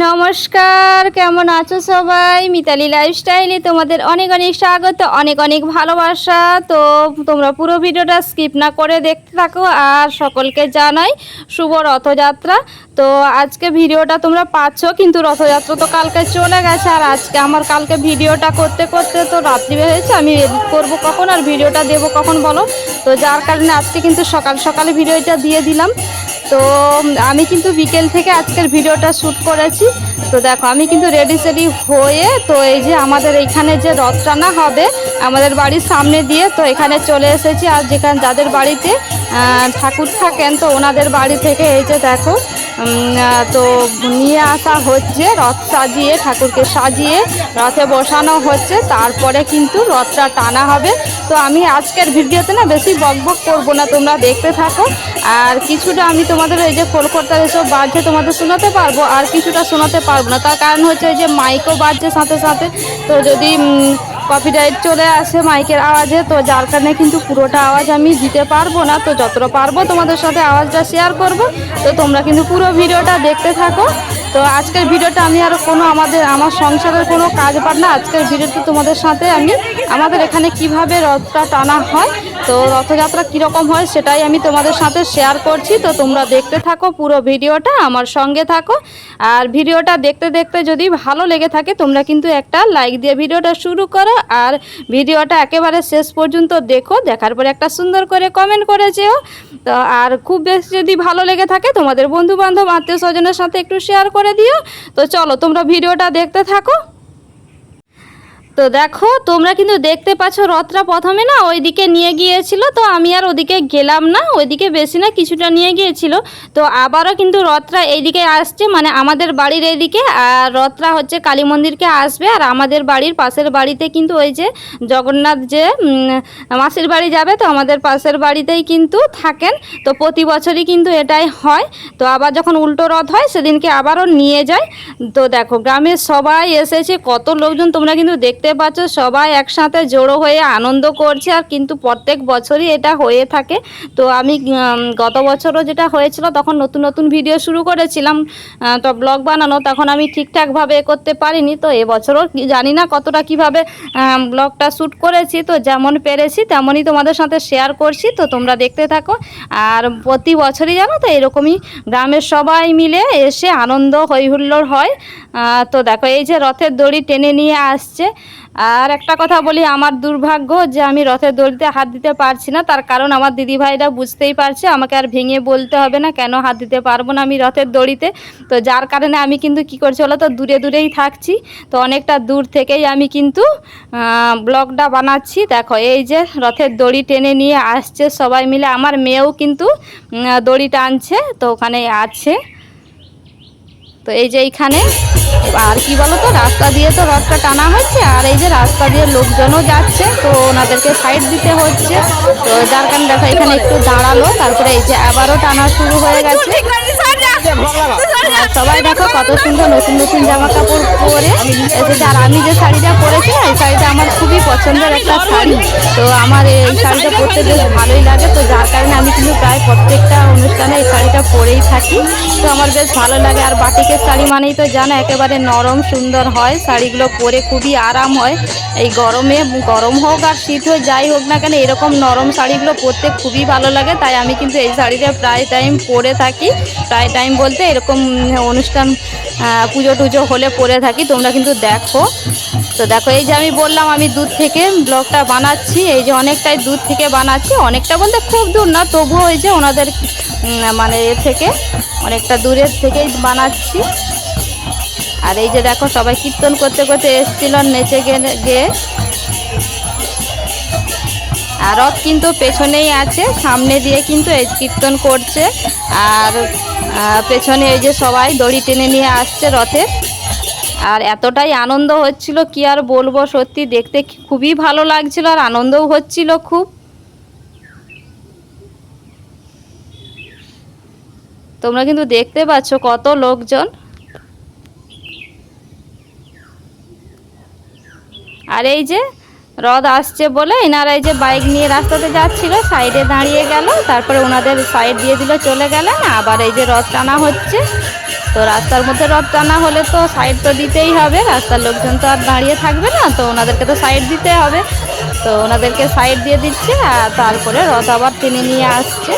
নমস্কার, কেমন আছো সবাই? মিতালি লাইফস্টাইলে তোমাদের অনেক অনেক স্বাগত, অনেক অনেক ভালোবাসা। তো তোমরা পুরো ভিডিওটা স্কিপ না করে দেখতে থাকো আর সকলকে জানাই শুভ রথযাত্রা। তো আজকে ভিডিওটা তোমরা পাচ্ছ, কিন্তু রথযাত্রা তো কালকে চলে গেছে, আর আজকে আমার কালকে ভিডিওটা করতে করতে তো রাত্রি হয়েছে, আমি এডিট করব কখন আর ভিডিওটা দেবো কখন বলো? তো যার কারণে আজকে কিন্তু সকাল সকালে ভিডিওটা দিয়ে দিলাম। তো আমি কিন্তু বিকেল থেকে আজকের ভিডিওটা শ্যুট করেছি। তো দেখো, আমি কিন্তু রেডি সেডি হয়ে তো এই যে আমাদের এখানে যে রথ টানা হবে, আমাদের বাড়ির সামনে দিয়ে তো এখানে চলে এসেছি, আর যেখানে যাদের বাড়িতে ঠাকুর থাকেন তো ওনাদের বাড়ি থেকে, এই যে দেখো তো নিয়ে আসা হচ্ছে, রথ সাজিয়ে, ঠাকুরকে সাজিয়ে, রথে বসানো হচ্ছে, তারপরে কিন্তু রথটা টানা হবে। তো আমি আজকের ভিডিওতে না বেশি বক বক করব না, তোমরা দেখতে থাকো। আর কিছুটা আমি তোমাদের এই যে কলকাতার এসব বাজছে তোমাদের শোনাতে পারব, আর কিছুটা শোনাতে পারব না। তার কারণ হচ্ছে এই যে মাইকও বাজছে সাথে সাথে, তো যদি কপিরাইট চলে আসে মাইকের আওয়াজে, তো যার কারণে কিন্তু পুরোটা আওয়াজ আমি দিতে পারব না। তো যতটা পারব তোমাদের সাথে আওয়াজটা শেয়ার করব। তো তোমরা কিন্তু পুরো ভিডিওটা দেখতে থাকো। তো আজকের ভিডিওটা আমি আর কোনো আমাদের, আমার সংসারের কোনো কাজ পার না। আজকের ভিডিওটা তোমাদের সাথে আমি, আমাদের এখানে কীভাবে রথটা টানা হয় তো রথযাত্রা কীরকম হয় সেটাই আমি তোমাদের সাথে শেয়ার করছি। তো তোমরা দেখতে থাকো পুরো ভিডিওটা, আমার সঙ্গে থাকো। আর ভিডিওটা দেখতে দেখতে যদি ভালো লেগে থাকে, তোমরা কিন্তু একটা লাইক দিয়ে ভিডিওটা শুরু করো। আর ভিডিওটা একেবারে শেষ পর্যন্ত দেখো, দেখার পরে একটা সুন্দর করে কমেন্ট করে যেও। তো আর খুব বেশি যদি ভালো লেগে থাকে, তোমাদের বন্ধু বান্ধব আত্মীয় স্বজনের সাথে একটু শেয়ার করে দিও। তো চলো, তোমরা ভিডিওটা দেখতে থাকো। তো দেখো, তোমরা কিন্তু দেখতে পাচ্ছ রথটা প্রথমে না ওইদিকে নিয়ে গিয়েছিল, তো আমি আর ওদিকে গেলাম না, ওইদিকে বেশি না কিছুটা নিয়ে গিয়েছিল। তো আবারও কিন্তু রথটা এইদিকে আসছে মানে আমাদের বাড়ির এইদিকে, আর রথটা হচ্ছে কালী মন্দিরকে আসবে, আর আমাদের বাড়ির পাশের বাড়িতে কিন্তু ওই যে জগন্নাথ যে মাসির বাড়ি যাবে, তো আমাদের পাশের বাড়িতেই কিন্তু থাকেন। তো প্রতি বছরই কিন্তু এটাই হয়। তো আবার যখন উল্টো রথ হয়, সেদিনকে আবারও নিয়ে যায়। তো দেখো, গ্রামের সবাই এসেছে, কত লোকজন, তোমরা কিন্তু দেখতে পাচ্ছ, সবাই একসাথে জড়ো হয়ে আনন্দ করছে আর কিন্তু প্রত্যেক বছরই এটা হয়ে থাকে। তো আমি গত বছরও যেটা হয়েছিল, তখন নতুন নতুন ভিডিও শুরু করেছিলাম তো ব্লগ বানানো, তখন আমি ঠিকঠাকভাবে এ করতে পারিনি। তো এবছরও জানি না কতটা কীভাবে ব্লগটা শ্যুট করেছি। তো যেমন পেরেছি, তেমনই তোমাদের সাথে শেয়ার করছি। তো তোমরা দেখতে থাকো। আর প্রতি বছরই জানো তো, এরকমই গ্রামের সবাই মিলে এসে আনন্দ হৈহুল্লোড় হয়। তো দেখো, এই যে রথের দড়ি টেনে নিয়ে আসছে। আর একটা কথা বলি, আমার দুর্ভাগ্য যে আমি রথের দড়িতে হাত দিতে পারছি না, তার কারণ আমার দিদিভাইরা বুঝতেই পারছে, আমাকে আর ভেঙে বলতে হবে না কেন হাত দিতে পারব না আমি রথের দড়িতে। তো যার কারণে আমি কিন্তু কী করছি বলো তো, দূরে দূরেই থাকছি। তো অনেকটা দূর থেকেই আমি কিন্তু ব্লগটা বানাচ্ছি। দেখো, এই যে রথের দড়ি টেনে নিয়ে আসছে সবাই মিলে। আমার মেয়েও কিন্তু দড়ি টানছে, তো ওখানে আছে। তো এই যে এইখানে, আর কি বলো তো রাস্তা দিয়ে তো রথটা টানা হচ্ছে, আর এই যে রাস্তা দিয়ে লোকজনও যাচ্ছে, তো ওনাদেরকে সাইড দিতে হচ্ছে। তো যার কারণে দেখো, এখানে একটু দাঁড়াল, তারপরে এই যে আবারও টানা শুরু হয়ে গেছে। সবাই দেখো কত সুন্দর নতুন নতুন জামা কাপড় পরে এসেছে। আর আমি যে শাড়িটা পরেছি এই শাড়িটা আমার খুবই পছন্দের একটা শাড়ি। তো আমার এই শাড়িটা পরতে বেশ ভালোই লাগে। তো যার কারণে আমি কিন্তু প্রায় প্রত্যেকটা অনুষ্ঠানে এই শাড়িটা পরেই থাকি। তো আমার বেশ ভালো লাগে। আর বাটিকের শাড়ি মানেই তো জানো, একেবারে নরম সুন্দর হয়। শাড়িগুলো পরে খুবই আরাম হয়। এই গরমে গরম হোক আর শীত হোক, যাই হোক না কেন, এরকম নরম শাড়িগুলো পরতে খুবই ভালো লাগে। তাই আমি কিন্তু এই শাড়িটা প্রায় টাইম পরে থাকি। প্রায় টাইম বলতে এরকম অনুষ্ঠান পুজো টুজো হলে পরে থাকি, তোমরা কিন্তু দেখো। তো দেখো, এই যে আমি বললাম, আমি দুধ থেকে ব্লগটা বানাচ্ছি, এই যে অনেকটাই দুধ থেকে বানাচ্ছি, অনেকটা বলতে খুব দূর না, তবুও এই যে ওনাদের মানে এ থেকে, অনেকটা দূরের থেকেই বানাচ্ছি। আর এই যে দেখো, সবাই কীর্তন করতে করতে এসছিল নেচে গিয়ে আর রথ কিন্তু পেছনেই আছে, সামনে দিয়ে কিন্তু এই কীর্তন করছে। আর পেছনে এই যে সবাই দড়ি টেনে নিয়ে আসছে রথে। আর এতটাই আনন্দ হচ্ছিল, কি আর বলব সত্যি, দেখতে খুবই ভালো লাগছিল আর আনন্দও হচ্ছিল খুব। তোমরা কিন্তু দেখতে পাচ্ছ কত লোকজন। আর এই যে রথ আসছে বলে এনারা এই যে বাইক নিয়ে রাস্তাতে যাচ্ছিল, সাইডে দাঁড়িয়ে গেল, তারপরে ওনাদের সাইড দিয়ে দিল, চলে গেলেন, আবার এই যে রথ টানা হচ্ছে। তো রাস্তার মধ্যে রথ টানা হলে তো সাইড তো দিতেই হবে, রাস্তার লোকজন তো আর দাঁড়িয়ে থাকবে না, তো ওনাদেরকে তো সাইড দিতে হবে। তো ওনাদেরকে সাইড দিয়ে দিচ্ছে, আর তারপরে রথ আবার টেনে নিয়ে আসছে।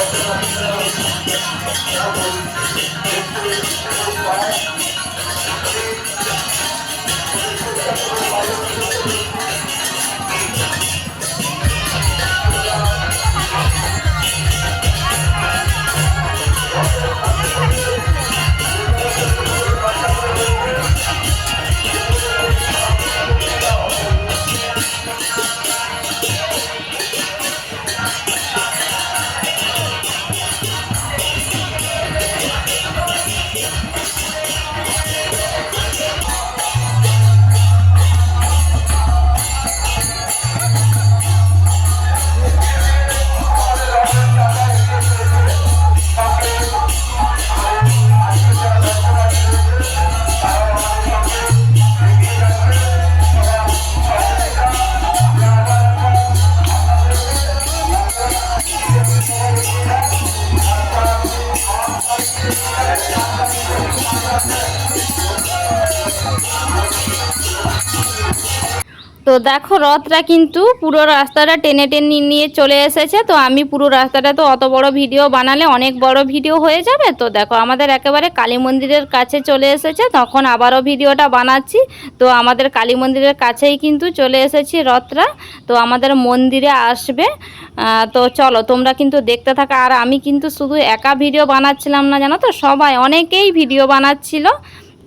তো দেখো রথটা কিন্তু পুরো রাস্তাটা টেনে টেনে নিয়ে চলে এসেছে। তো আমি পুরো রাস্তাটা তো অত বড় ভিডিও বানালে অনেক বড় ভিডিও হয়ে যাবে। তো দেখো, আমাদের একেবারে কালী মন্দিরের কাছে চলে এসেছে। তখন আবারও ভিডিওটা বানাচ্ছি। তো আমাদের কালী মন্দিরের কাছেই কিন্তু চলে এসেছি রথটা তো আমাদের মন্দিরে আসবে। তো চলো, তোমরা কিন্তু দেখতে থাকা। আর আমি কিন্তু শুধু একা ভিডিও বানাচ্ছিলাম না, জানো তো? সবাই অনেকেই ভিডিও বানাচ্ছিল।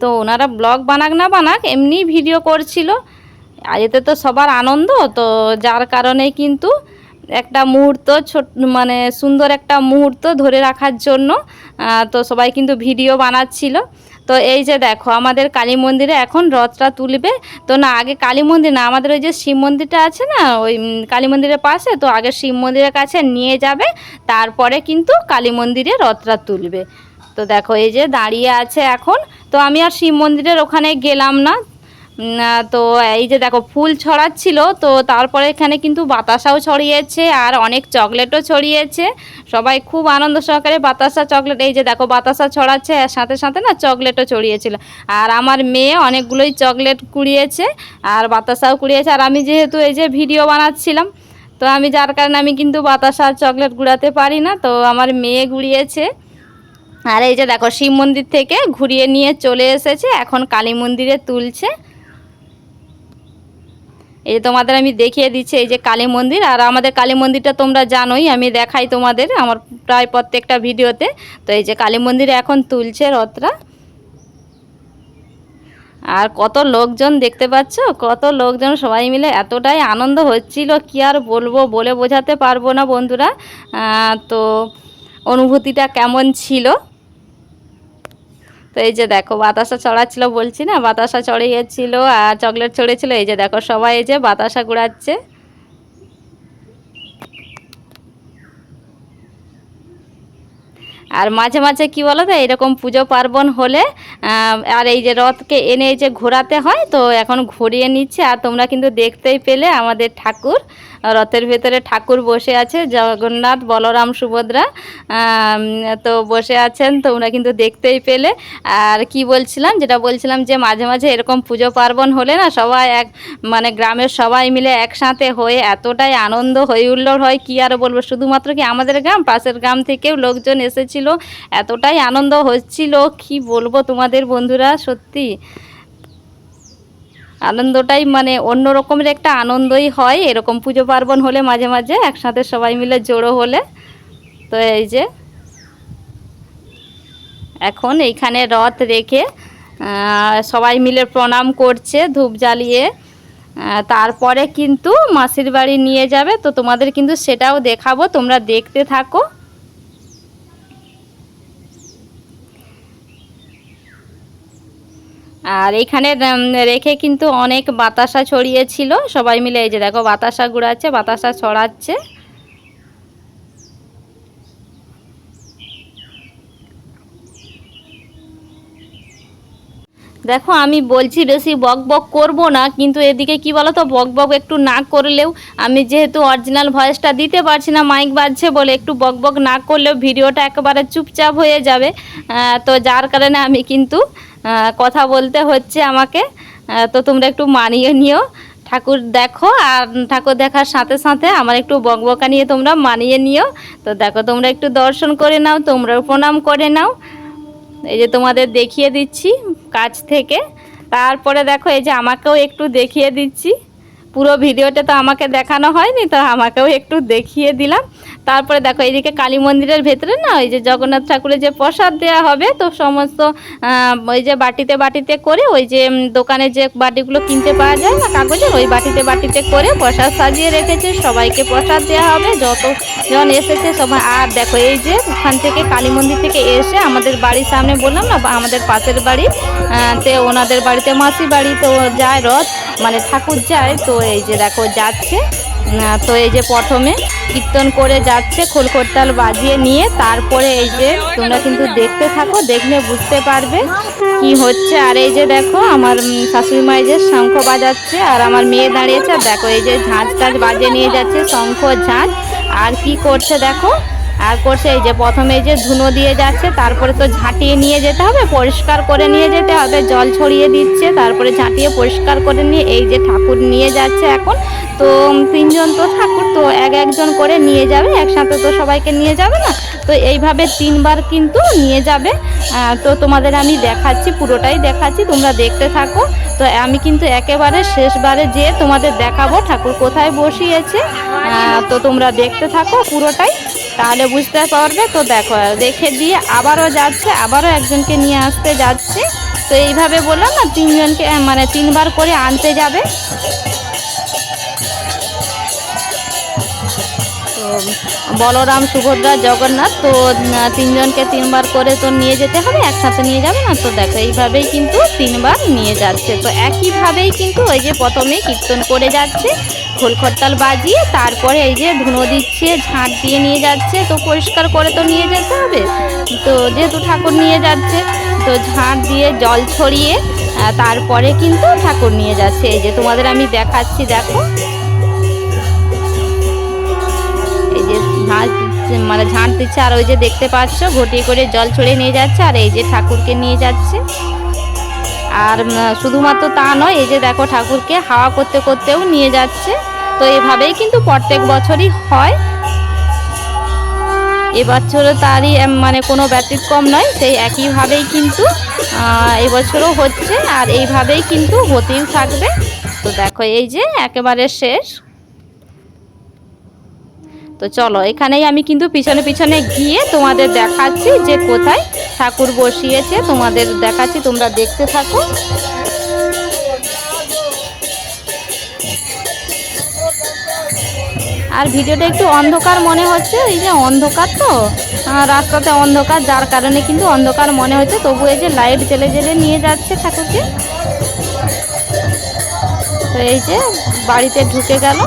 তো ওনারা ব্লগ বানাক না বানাক এমনি ভিডিও করছিল। আর এতে তো সবার আনন্দ, তো যার কারণে কিন্তু একটা মুহূর্ত ছোট মানে সুন্দর একটা মুহূর্ত ধরে রাখার জন্য তো সবাই কিন্তু ভিডিও বানাচ্ছিল। তো এই যে দেখো, আমাদের কালী মন্দিরে এখন রথটা তুলবে। তো না, আগে কালী মন্দির না, আমাদের ওই যে শিব মন্দিরটা আছে না, ওই কালী মন্দিরের পাশে, তো আগে শিব মন্দিরের কাছে নিয়ে যাবে, তারপরে কিন্তু কালী মন্দিরে রথটা তুলবে। তো দেখো, এই যে দাঁড়িয়ে আছে এখন। তো আমি আর শিব মন্দিরের ওখানে গেলাম না তো এই যে দেখো, ফুল ছড়াচ্ছিল, তো তারপরে এখানে কিন্তু বাতাসাও ছড়িয়েছে আর অনেক চকলেটও ছড়িয়েছে। সবাই খুব আনন্দ সহকারে বাতাসা চকলেট, এই যে দেখো, বাতাসা ছড়াচ্ছে আর সাথে সাথে না চকলেটও ছড়িয়েছিল। আর আমার মেয়ে অনেকগুলোই চকলেট কুড়িয়েছে আর বাতাসাও কুড়িয়েছে। আর আমি যেহেতু এই যে ভিডিও বানাচ্ছিলাম, তো আমি যার কারণে আমি কিন্তু বাতাসা আর চকলেট গুড়াতে পারি না, তো আমার মেয়ে গুড়িয়েছে। আর এই যে দেখো, শিব মন্দির থেকে ঘুরিয়ে নিয়ে চলে এসেছে, এখন কালী মন্দিরে তুলছে। এই যে তোমাদের আমি দেখিয়ে দিচ্ছি, এই যে কালী মন্দির, আর আমাদের কালী মন্দিরটা তোমরা জানোই, আমি দেখাই তোমাদের আমার প্রায় প্রত্যেকটা ভিডিওতে। তো এই যে কালী মন্দিরে এখন তুলছে রথরা। আর কত লোকজন দেখতে পাচ্ছ? কত লোকজন সবাই মিলে এতটাই আনন্দ হচ্ছিল, কি আর বলব, বলে বোঝাতে পারব না বন্ধুরা। তো অনুভূতিটা কেমন ছিল? তো এই যে দেখো, বাতাসা চড়াচ্ছিল বলছি না? বাতাসা চড়িয়েছিল আর চকলেট চড়েছিল এই যে দেখো, সবাই এই যে বাতাসা ঘুরাচ্ছে আর মাঝে মাঝে কি বলো তো এরকম পুজো পার্বণ হলে আর এই যে রথকে এনে এই যে ঘোরাতে হয়, তো এখন ঘুরিয়ে নিচ্ছে। আর তোমরা কিন্তু দেখতেই পেলে আমাদের ঠাকুর, রথের ভেতরে ঠাকুর বসে আছে, জগন্নাথ, বলরাম, সুভদ্রা তো বসে আছেন, তোমরা কিন্তু দেখতেই পেলে। আর কি বলছিলাম, যেটা বলছিলাম যে মাঝে মাঝে এরকম পুজো পার্বণ হলে না সবাই এক মানে গ্রামের সবাই মিলে একসাথে হয়ে এতটাই আনন্দ, হই হুল্লোড় হয়, কি আর বলব? শুধুমাত্র কি আমাদের গ্রাম, পাশের গ্রাম থেকেও লোকজন এসেছিল এতটাই আনন্দ হচ্ছিল, কি বলব তোমাদের বন্ধুরা, সত্যি। আনন্দটাই মানে অন্য রকমের একটা আনন্দই হয়, এরকম পুজো পার্বণ হলে মাঝে মাঝে, একসাথে সবাই মিলে জোড়ো হলে। তো এই যে, এখন এইখানে রথ রেখে সবাই মিলে প্রণাম করছে ধূপ জ্বালিয়ে। তারপরে কিন্তু মাসির বাড়ি নিয়ে যাবে, তো তোমাদের কিন্তু সেটাও দেখাবো, তোমরা দেখতে থাকো। আর এইখানে রেখে কিন্তু অনেক বাতাসা ছড়িয়েছিল। সবাই মিলে এই যে দেখো, বাতাসা গুড়াচ্ছে বাতাসা ছড়াচ্ছে। দেখো, আমি বলছি বেশি বক বক করব না, কিন্তু এদিকে কি বলো তো বক বক একটু না করলেও আমি যেহেতু অরিজিনাল ভয়েসটা দিতে পারছি না মাইক বাজছে বলে একটু বক বক না করলেও ভিডিওটা একেবারে চুপচাপ হয়ে যাবে। তো যার কারণে আমি কিন্তু কথা বলতে হচ্ছে আমাকে। তো তোমরা একটু মানিয়ে নিও। ঠাকুর দেখো, আর ঠাকুর দেখার সাথে সাথে আমার একটু বকবকা নিয়ে তোমরা মানিয়ে নিও। তো দেখো, তোমরা একটু দর্শন করে নাও, তোমরাও প্রণাম করে নাও। এই যে তোমাদের দেখিয়ে দিচ্ছি কাছ থেকে। তারপরে দেখো, এই যে আমাকেও একটু দেখিয়ে দিচ্ছি। পুরো ভিডিওটা তো আমাকে দেখানো হয়নি, তো আমাকেও একটু দেখিয়ে দিলাম। তারপরে দেখো এইদিকে কালী মন্দিরের ভেতরে না, ওই যে জগন্নাথ ঠাকুরের যে প্রসাদ দেওয়া হবে, তো সমস্ত ওই যে বাটিতে বাটিতে করে, ওই যে দোকানে যে বাটিগুলো কিনতে পাওয়া যায় না কাগজের, ওই বাটিতে বাটিতে করে প্রসাদ সাজিয়ে রেখেছে, সবাইকে প্রসাদ দেওয়া হবে, যত জন এসেছে সবাই। আর দেখো, এই যে ওখান থেকে কালী মন্দির থেকে এসে আমাদের বাড়ির সামনে বললাম না আমাদের পাশের বাড়ি তে ওনাদের বাড়িতে মাসি বাড়ি, তো যায় রথ মানে ঠাকুর যায়, তো এই যে দেখো যাচ্ছে। তো এই যে প্রথমে কীর্তন করে যাচ্ছে খোলখোরতাল বাজিয়ে নিয়ে, তারপরে এই যে তোমরা কিন্তু দেখতে থাকো, দেখলে বুঝতে পারবে কি হচ্ছে। আর এই যে দেখো, আমার শাশুড়ি মা এই যে শঙ্খ বাজাচ্ছে, আর আমার মেয়ে দাঁড়িয়েছে। দেখো, এই যে ঝাঁঝ টাঝ বাজিয়ে নিয়ে যাচ্ছে, শঙ্খ ঝাঁঝ আর কি করছে দেখো আর করছে এই যে প্রথমে যে ধুনো দিয়ে যাচ্ছে, তারপরে তো ঝাঁটিয়ে নিয়ে যেতে হবে, পরিষ্কার করে নিয়ে যেতে হবে, জল ছড়িয়ে দিচ্ছে, তারপরে ঝাঁটিয়ে পরিষ্কার করে নিয়ে এই যে ঠাকুর নিয়ে যাচ্ছে এখন। তো তিনজন তো ঠাকুর, তো এক একজন করে নিয়ে যাবে, একসাথে তো সবাইকে নিয়ে যাবে না। তো এইভাবে তিনবার কিন্তু নিয়ে যাবে। তো তোমাদের আমি দেখাচ্ছি, পুরোটাই দেখাচ্ছি, তোমরা দেখতে থাকো। তো আমি কিন্তু একেবারে শেষবারে যেয়ে তোমাদের দেখাবো ঠাকুর কোথায় বসিয়েছে। তো তোমরা দেখতে থাকো পুরোটাই। তাহলে বুঝতে পারবে? তো দেখো দেখে দিয়ে আবারও যাচ্ছে, আবারও একজনকে নিয়ে আসতে যাচ্ছে। তো এইভাবে বললাম না, তিনজনকে মানে তিনবার করে আনতে যাবে। বলরাম, সুভদ্রা, জগন্নাথ, তো তিনজনকে তিনবার করে তো নিয়ে যেতে হবে, একসাথে নিয়ে যাবে না? তো দেখো, এইভাবেই কিন্তু তিনবার নিয়ে যাচ্ছে। তো একইভাবেই কিন্তু ওই যে প্রথমে কীর্তন করে যাচ্ছে খোলখরতাল বাজিয়ে, তারপরে এই যে ধুনো দিচ্ছে, ঝাঁট দিয়ে নিয়ে যাচ্ছে, তো পরিষ্কার করে তো নিয়ে যেতে হবে। তো যেহেতু ঠাকুর নিয়ে যাচ্ছে, তো ঝাঁট দিয়ে জল ছড়িয়ে তারপরে কিন্তু ঠাকুর নিয়ে যাচ্ছে। এই যে তোমাদের আমি দেখাচ্ছি, দেখো। ঝাঁট মানে ঝাঁট দিচ্ছে, আর ওই যে দেখতে পাচ্ছ ঘটি করে জল ছড়িয়ে নিয়ে যাচ্ছে, আর এই যে ঠাকুরকে নিয়ে যাচ্ছে। আর শুধুমাত্র তা নয়, এই যে দেখো ঠাকুরকে হাওয়া করতে করতেও নিয়ে যাচ্ছে। তো এভাবেই কিন্তু প্রত্যেক বছরই হয়। এবছরও তারই মানে কোনো ব্যতিক্রম নয়, সেই একইভাবেই কিন্তু এবছরও হচ্ছে, আর এইভাবেই কিন্তু হতেই থাকবে। তো দেখো, এই যে একেবারে শেষ। তো চলো, এখানেই আমি কিন্তু পিছনে পিছনে গিয়ে তোমাদের দেখাচ্ছি যে কোথায় ঠাকুর বসিয়েছে। তোমাদের দেখাচ্ছি, তোমরা দেখতে থাকো। আর ভিডিওটা একটু অন্ধকার মনে হচ্ছে, এই যে অন্ধকার তো? রাস্তাতে অন্ধকার, যার কারণে কিন্তু অন্ধকার মনে হচ্ছে। তবু এই যে লাইট জেলে জেলে নিয়ে যাচ্ছে ঠাকুরকে। তো এই যে বাড়িতে ঢুকে গেল।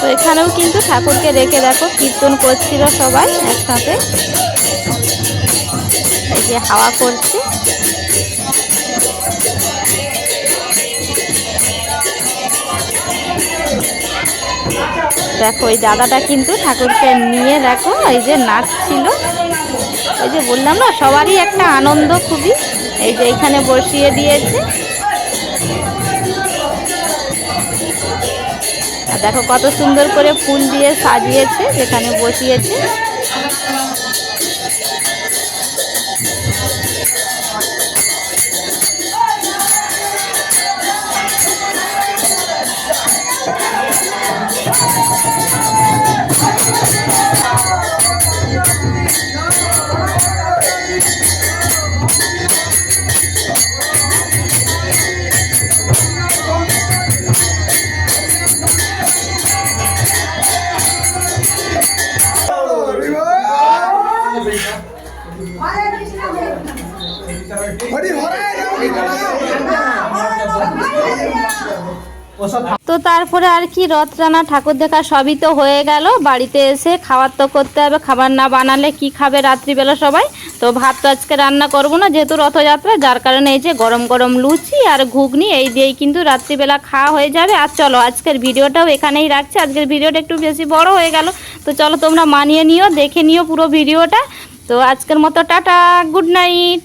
তো এখানেও কিন্তু ঠাকুরকে রেখে দেখো, কীর্তন করছিল সবাই একসাথে। এই যে হাওয়া করছে। দেখো ওই দাদাটা কিন্তু ঠাকুরকে নিয়ে দেখো, এই যে নাচছিল। এই যে বললাম না, সবারই একটা আনন্দ খুবই। এই যে এখানে বসিয়ে দিয়েছে। দেখো কত সুন্দর করে ফুল দিয়ে সাজিয়েছে যেখানে বসিয়েছে। তো তারপরে আর কি রথ টানা ঠাকুর দেখা সবই তো হয়ে গেল। বাড়িতে এসে খাবার তো করতে হবে, খাবার না বানালে কি খাবে রাত্রিবেলা সবাই? তো ভাত তো আজকে রান্না করব না, যেহেতু রথযাত্রা, যার কারণে এই যে গরম গরম লুচি আর ঘুগনি, এই দিয়েই কিন্তু রাত্রিবেলা খাওয়া হয়ে যাবে। আর চলো, আজকের ভিডিওটাও এখানেই রাখছি। আজকের ভিডিওটা একটু বেশি বড় হয়ে গেল। তো চলো, তোমরা মানিয়ে নিও, দেখে নিও পুরো ভিডিওটা। তো আজকের মতো টাটা, গুড নাইট।